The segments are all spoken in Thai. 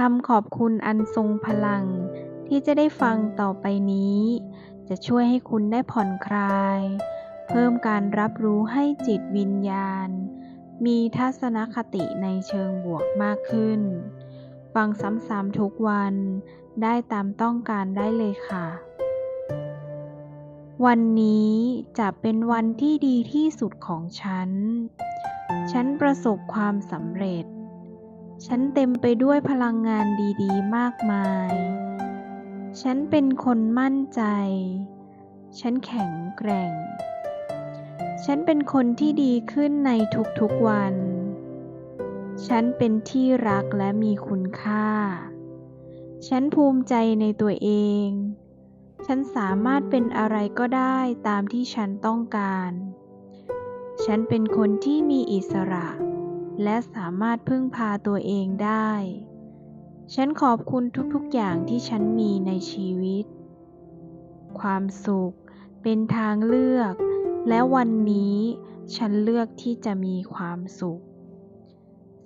คำขอบคุณอันทรงพลังที่จะได้ฟังต่อไปนี้ จะช่วยให้คุณได้ผ่อนคลาย เพิ่มการรับรู้ให้จิตวิญญาณ มีทัศนคติในเชิงบวกมากขึ้น ฟังซ้ำๆทุกวันได้ตามต้องการได้เลยค่ะ วันนี้จะเป็นวันที่ดีที่สุดของฉัน ฉันประสบความสำเร็จ ฉันเต็มไปด้วยพลังงานดีๆ มากมาย ฉันเป็นคนมั่นใจ ฉันแข็งแกร่ง ฉันเป็นคนที่ดีขึ้นในทุกๆวัน ฉันเป็นที่รักและมีคุณค่า ฉันภูมิใจในตัวเอง ฉันสามารถเป็นอะไรก็ได้ตามที่ฉันต้องการ ฉันเป็นคนที่มีอิสระ และสามารถพึ่งพาตัวเองได้ ฉันขอบคุณทุกๆอย่างที่ฉันมีในชีวิต ความสุขเป็นทางเลือก และวันนี้ฉันเลือกที่จะมีความสุข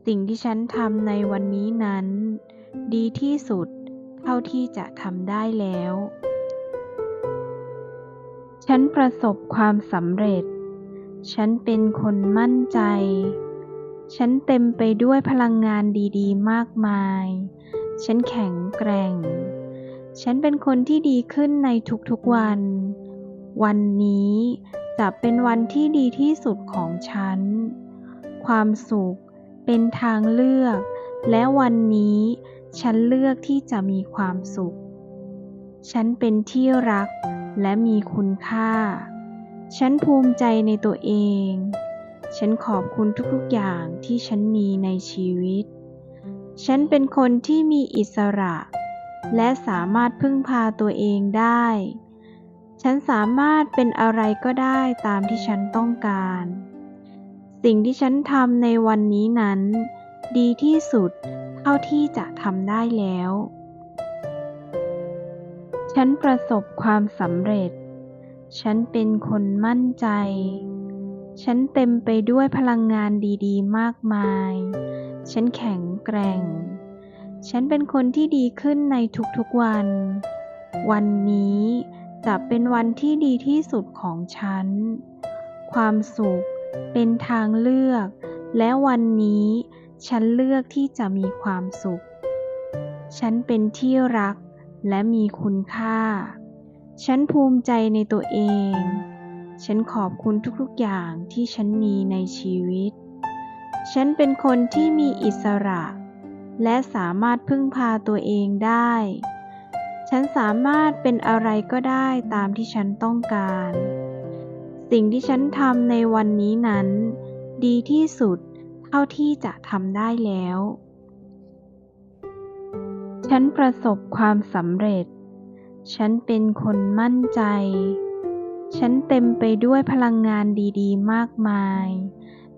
สิ่งที่ฉันทำในวันนี้นั้น ดีที่สุดเท่าที่จะทำได้แล้ว ฉันประสบความสำเร็จ ฉันเป็นคนมั่นใจ ฉันเต็มไปด้วยพลังงานดีๆ มากมาย ฉันแข็งแกร่ง ฉันเป็นคนที่ดีขึ้นในทุกๆวัน วันนี้จะเป็นวันที่ดีที่สุดของฉัน ความสุขเป็นทางเลือก และวันนี้ฉันเลือกที่จะมีความสุข ฉันเป็นที่รักและมีคุณค่า ฉันภูมิใจในตัวเอง ฉันขอบคุณทุกๆอย่างที่ฉันมีในชีวิต ฉันเป็นคนที่มีอิสระ และสามารถพึ่งพาตัวเองได้ ฉันสามารถเป็นอะไรก็ได้ตามที่ฉันต้องการ สิ่งที่ฉันทำในวันนี้นั้น ดีที่สุดเท่าที่จะทำได้แล้ว ฉันประสบความสำเร็จ ฉันเป็นคนมั่นใจ ฉันเต็มไปด้วยพลังงานดีๆ มากมาย ฉันแข็งแกร่ง ฉันเป็นคนที่ดีขึ้นในทุกๆวัน วันนี้จะเป็นวันที่ดีที่สุดของฉัน ความสุขเป็นทางเลือก และวันนี้ฉันเลือกที่จะมีความสุข ฉันเป็นที่รักและมีคุณค่า ฉันภูมิใจในตัวเอง ฉันขอบคุณทุกๆอย่างที่ฉันมีในชีวิต ฉันเป็นคนที่มีอิสระ และสามารถพึ่งพาตัวเองได้ ฉันสามารถเป็นอะไรก็ได้ตามที่ฉันต้องการ สิ่งที่ฉันทำในวันนี้นั้น ดีที่สุดเท่าที่จะทำได้แล้ว ฉันประสบความสำเร็จ ฉันเป็นคนมั่นใจ ฉันเต็มไปด้วยพลังงานดีๆ มากมาย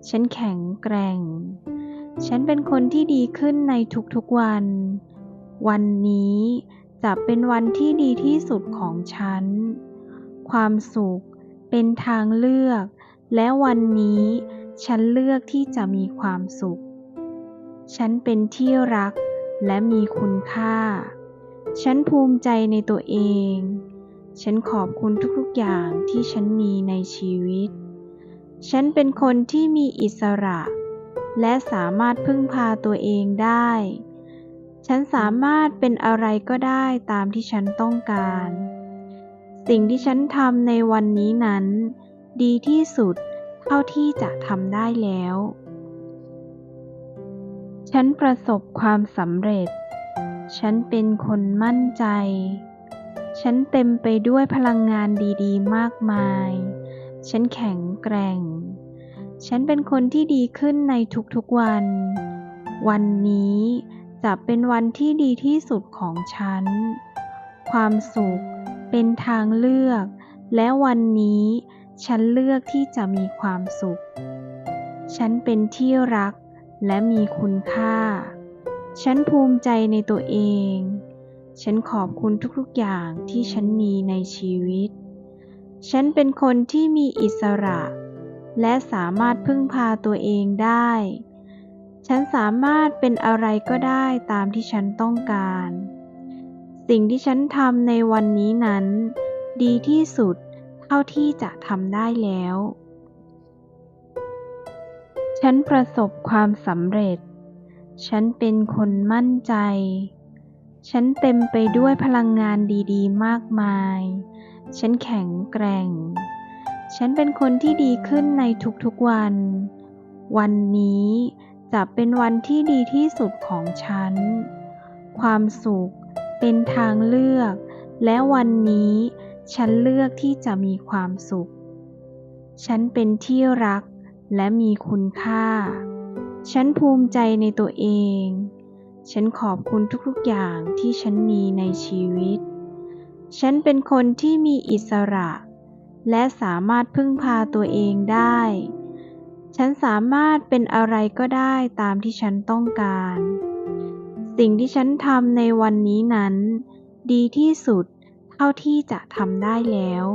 ฉันแข็งแกร่ง ฉันเป็นคนที่ดีขึ้นในทุกๆวัน วันนี้จะเป็นวันที่ดีที่สุดของฉัน ความสุขเป็นทางเลือก และวันนี้ฉันเลือกที่จะมีความสุข ฉันเป็นที่รักและมีคุณค่า ฉันภูมิใจในตัวเอง ฉันขอบคุณทุกๆอย่างที่ฉันมีในชีวิต ฉันเป็นคนที่มีอิสระ และสามารถพึ่งพาตัวเองได้ ฉันสามารถเป็นอะไรก็ได้ตามที่ฉันต้องการ สิ่งที่ฉันทำในวันนี้นั้น ดีที่สุดเท่าที่จะทำได้แล้ว ฉันประสบความสำเร็จ ฉันเป็นคนมั่นใจ ฉันเต็มไปด้วยพลังงานดีๆ มากมาย ฉันแข็งแกร่ง ฉันเป็นคนที่ดีขึ้นในทุกๆวัน วันนี้จะเป็นวันที่ดีที่สุดของฉัน ความสุขเป็นทางเลือก และวันนี้ฉันเลือกที่จะมีความสุข ฉันเป็นที่รักและมีคุณค่า ฉันภูมิใจในตัวเอง ฉันขอบคุณทุกๆอย่างที่ฉันมีในชีวิต ฉันเป็นคนที่มีอิสระ และสามารถพึ่งพาตัวเองได้ ฉันสามารถเป็นอะไรก็ได้ตามที่ฉันต้องการ สิ่งที่ฉันทำในวันนี้นั้น ดีที่สุดเท่าที่จะทำได้แล้ว ฉันประสบความสำเร็จ ฉันเป็นคนมั่นใจ ฉันเต็มไปด้วยพลังงานดีๆ มากมาย ฉันแข็งแกร่ง ฉันเป็นคนที่ดีขึ้นในทุกๆวัน วันนี้จะเป็นวันที่ดีที่สุดของฉัน ความสุขเป็นทางเลือก และวันนี้ฉันเลือกที่จะมีความสุข ฉันเป็นที่รักและมีคุณค่า ฉันภูมิใจในตัวเอง ฉันขอบคุณทุกๆอย่างที่ฉันมีในชีวิต ฉันเป็นคนที่มีอิสระ และสามารถพึ่งพาตัวเองได้ ฉันสามารถเป็นอะไรก็ได้ตามที่ฉันต้องการ สิ่งที่ฉันทำในวันนี้นั้น ดีที่สุดเท่าที่จะทำได้แล้ว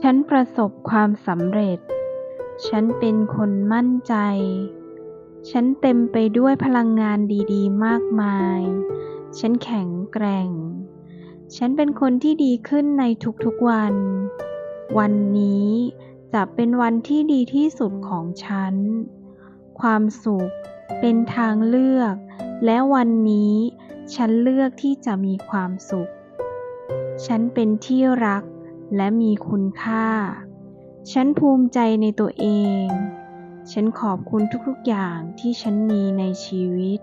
ฉันประสบความสำเร็จ ฉันเป็นคนมั่นใจ ฉันเต็มไปด้วยพลังงานดีๆ มากมาย ฉันแข็งแกร่ง ฉันเป็นคนที่ดีขึ้นในทุกๆวัน วันนี้จะเป็นวันที่ดีที่สุดของฉัน ความสุขเป็นทางเลือก และวันนี้ฉันเลือกที่จะมีความสุข ฉันเป็นที่รักและมีคุณค่า ฉันภูมิใจในตัวเอง ฉันขอบคุณทุกๆอย่างที่ฉันมีในชีวิต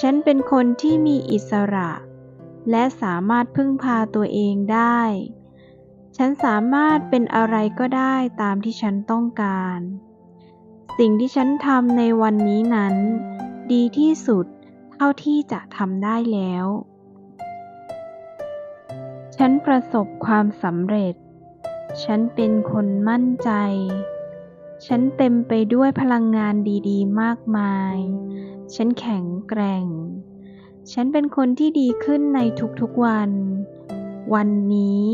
ฉันเป็นคนที่มีอิสระ และสามารถพึ่งพาตัวเองได้ ฉันสามารถเป็นอะไรก็ได้ตามที่ฉันต้องการ สิ่งที่ฉันทำในวันนี้นั้น ดีที่สุดเท่าที่จะทำได้แล้ว ฉันประสบความสำเร็จ ฉันเป็นคนมั่นใจ ฉันเต็มไปด้วยพลังงานดีๆ มากมาย ฉันแข็งแกร่ง ฉันเป็นคนที่ดีขึ้นในทุกๆวัน วันนี้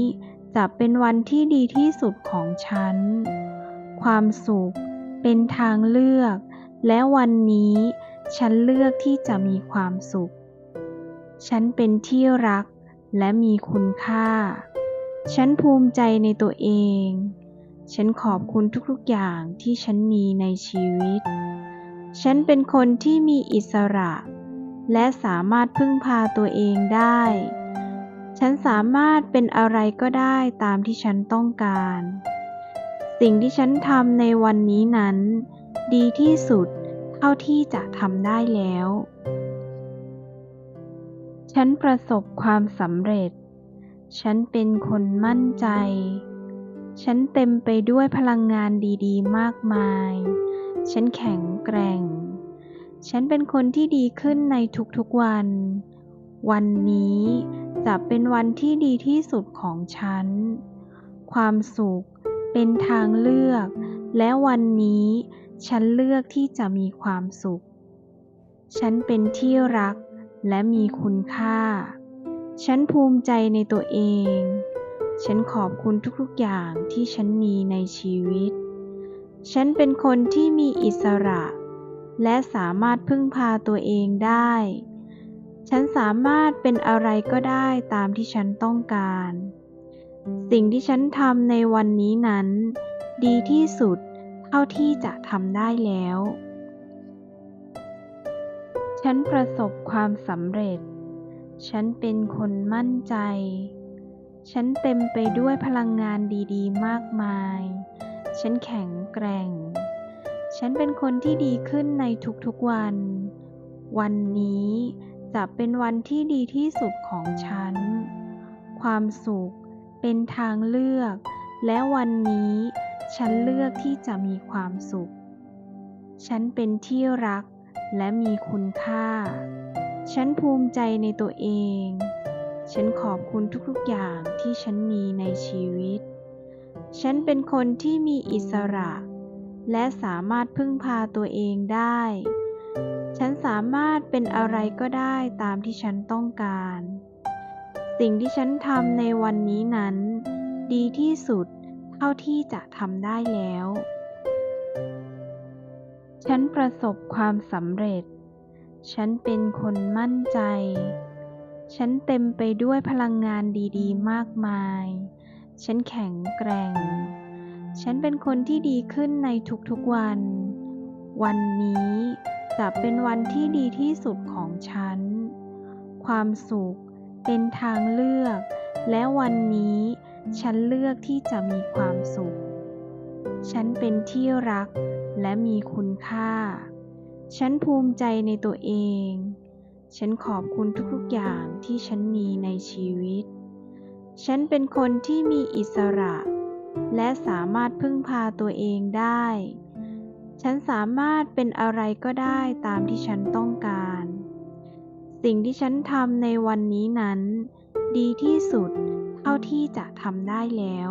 จะเป็นวันที่ดีที่สุดของฉัน ความสุขเป็นทางเลือก และวันนี้ฉันเลือกที่จะมีความสุข ฉันเป็นที่รักและมีคุณค่า ฉันภูมิใจในตัวเอง ฉันขอบคุณทุกๆอย่างที่ฉันมีในชีวิต ฉันเป็นคนที่มีอิสระ และสามารถพึ่งพาตัวเองได้ ฉันสามารถเป็นอะไรก็ได้ตามที่ฉันต้องการ สิ่งที่ฉันทำในวันนี้นั้น ดีที่สุดเท่าที่จะทำได้แล้ว ฉันประสบความสำเร็จ ฉันเป็นคนมั่นใจ ฉันเต็มไปด้วยพลังงานดีๆ มากมาย ฉันแข็งแกร่ง ฉันเป็นคนที่ดีขึ้นในทุกๆวัน วันนี้จะเป็นวันที่ดีที่สุดของฉัน ความสุขเป็นทางเลือก และวันนี้ฉันเลือกที่จะมีความสุข ฉันเป็นที่รักและมีคุณค่า ฉันภูมิใจในตัวเอง ฉันขอบคุณทุกๆอย่างที่ฉันมีในชีวิต ฉันเป็นคนที่มีอิสระ และสามารถพึ่งพาตัวเองได้ ฉันสามารถเป็นอะไรก็ได้ตามที่ฉันต้องการ สิ่งที่ฉันทำในวันนี้นั้น ดีที่สุดเท่าที่จะทำได้แล้ว ฉันประสบความสำเร็จ ฉันเป็นคนมั่นใจ ฉันเต็มไปด้วยพลังงานดีๆ มากมาย ฉันแข็งแกร่ง ฉันเป็นคนที่ดีขึ้นในทุกๆวัน วันนี้จะเป็นวันที่ดีที่สุดของฉัน ความสุขเป็นทางเลือก และวันนี้ฉันเลือกที่จะมีความสุข ฉันเป็นที่รักและมีคุณค่า ฉันภูมิใจในตัวเอง ฉันขอบคุณทุกๆอย่างที่ฉันมีในชีวิต ฉันเป็นคนที่มีอิสระ และสามารถพึ่งพาตัวเองได้ ฉันสามารถเป็นอะไรก็ได้ตามที่ฉันต้องการ สิ่งที่ฉันทำในวันนี้นั้น ดีที่สุดเท่าที่จะทำได้แล้ว ฉันประสบความสำเร็จ ฉันเป็นคนมั่นใจ ฉันเต็มไปด้วยพลังงานดีๆ มากมาย ฉันแข็งแกร่ง ฉันเป็นคนที่ดีขึ้นในทุกๆวัน วันนี้จะเป็นวันที่ดีที่สุดของฉัน ความสุขเป็นทางเลือก และวันนี้ฉันเลือกที่จะมีความสุข ฉันเป็นที่รักและมีคุณค่า ฉันภูมิใจในตัวเอง ฉันขอบคุณทุกๆอย่างที่ฉันมีในชีวิต ฉันเป็นคนที่มีอิสระ และสามารถพึ่งพาตัวเองได้ ฉันสามารถเป็นอะไรก็ได้ตามที่ฉันต้องการ สิ่งที่ฉันทำในวันนี้นั้น ดีที่สุดเท่าที่จะทำได้แล้ว